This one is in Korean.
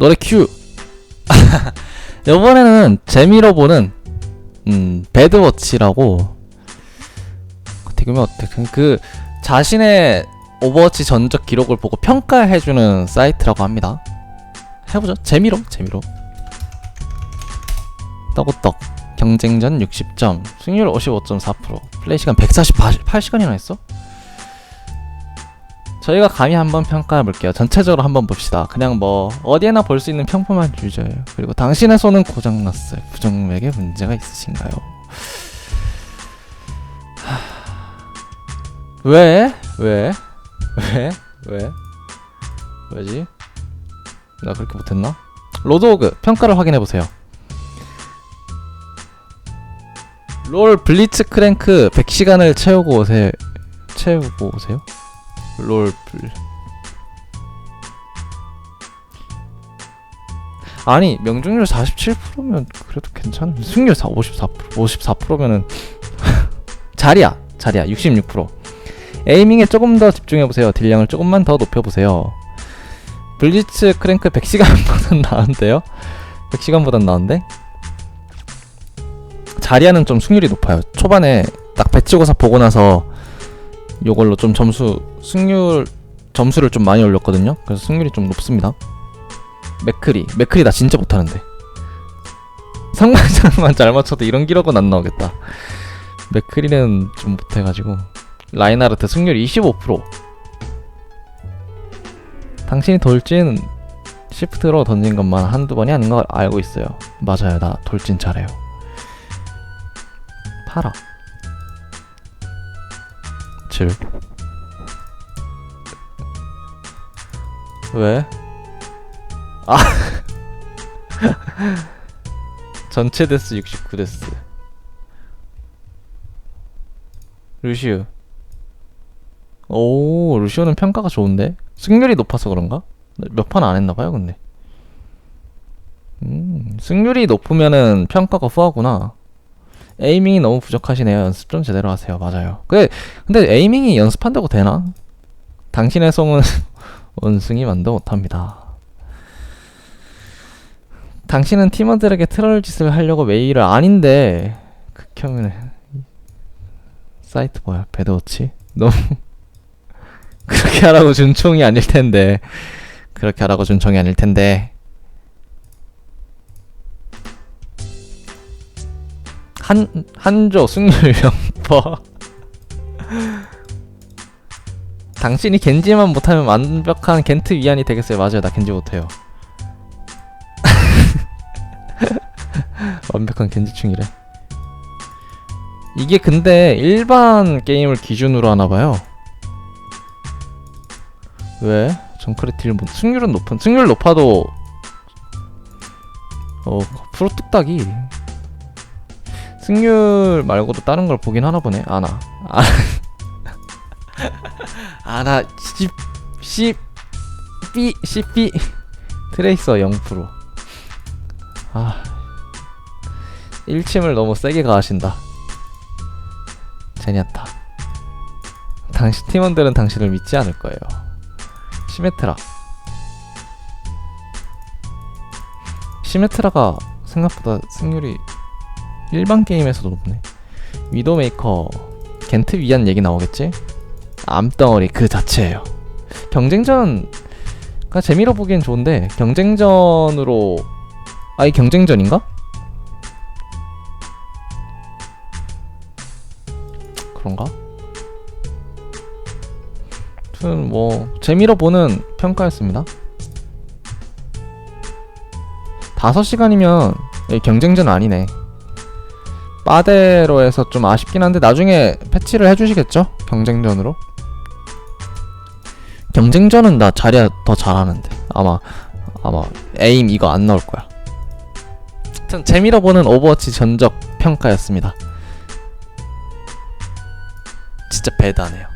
노래 큐. 이번에는 재미로 보는 음 배드워치라고 어떻게 보면 어떻게 그 자신의 오버워치 전적 기록을 보고 평가해주는 사이트라고 합니다. 해보죠. 재미로 재미로. 떡우떡 경쟁전 60점 승률 55.4% 플레이 시간 148시간이나 했어? 저희가 감히 한번 평가해 볼게요. 전체적으로 한번 봅시다. 그냥 뭐 어디에나 볼 수 있는 평범한 유저예요. 그리고 당신의 손은 고장 났어요. 부정맥에 문제가 있으신가요? 하... 왜? 왜? 왜? 왜? 왜지? 나 그렇게 못했나? 로드오그 평가를 확인해 보세요. 롤 블리츠 크랭크 100시간을 채우고 오세요. 채우고 오세요? 롤 블. 아니 명중률 47%면 그래도 괜찮은 승률 4 54% 54%면은 자리야 자리야 66% 에이밍에 조금 더 집중해 보세요. 딜량을 조금만 더 높여 보세요. 블리츠 크랭크 100시간보단 나은데요? 100시간보단 나은데? 자리아는 좀 승률이 높아요. 초반에 딱 배치고사 보고 나서 요걸로 좀 점수 승률 점수를 좀 많이 올렸거든요. 그래서 승률이 좀 높습니다. 맥크리 맥크리 나 진짜 못하는데 상반장만 잘 맞춰도 이런 기록은 안 나오겠다. 맥크리는 좀 못해가지고 라인하르트 승률 25% 당신이 돌진 시프트로 던진 것만 한두 번이 아닌 걸 알고 있어요. 맞아요. 나 돌진 잘해요. 팔아. 7. 왜? 아. 전체 데스 69 데스. 루시우. 오, 루시오는 평가가 좋은데? 승률이 높아서 그런가? 몇 판 안 했나봐요, 근데. 음, 승률이 높으면은 평가가 후하구나. 에이밍이 너무 부족하시네요. 연습 좀 제대로 하세요. 맞아요. 근데, 근데 에이밍이 연습한다고 되나? 당신의 송은 원숭이 만도 못합니다. 당신은 팀원들에게 트롤 짓을 하려고 메일을 아닌데 극혐이네. 사이트 뭐야? 배드워치? 너무 그렇게 하라고 준 총이 아닐 텐데 그렇게 하라고 준 총이 아닐 텐데 한 한조 승률 0%. 당신이 겐지만 못하면 완벽한 겐트 위안이 되겠어요. 맞아요, 나 겐지 못해요. 완벽한 겐지충이래. 이게 근데 일반 게임을 기준으로 하나 봐요. 왜? 정크레 딜 뭐, 승률은 높은 승률 높아도 어 프로 뚝딱이 승률 말고도 다른 걸 보긴 하나 보네. 아나. 아. 아나 10 10 B 10B 트레이서 0%. 아. 1침을 너무 세게 가하신다. 제냐타. 당신 팀원들은 당신을 믿지 않을 거예요. 시메트라. 시메트라가 생각보다 승률이 일반 게임에서도 높네. 위도메이커 겐트 위한 얘기 나오겠지? 암덩어리 그 자체예요. 경쟁전 그 재미로 보기엔 좋은데 경쟁전으로 아이 경쟁전인가? 그런가? 아무튼 뭐 재미로 보는 평가였습니다. 5시간이면 경쟁전 아니네. 빠데로에서 좀 아쉽긴 한데 나중에 패치를 해주시겠죠? 경쟁전으로? 경쟁전은 나 자리야 더 잘하는데. 아마 아마 에임 이거 안 나올 거야. 하여튼 재미로 보는 오버워치 전적 평가였습니다. 진짜 배다네요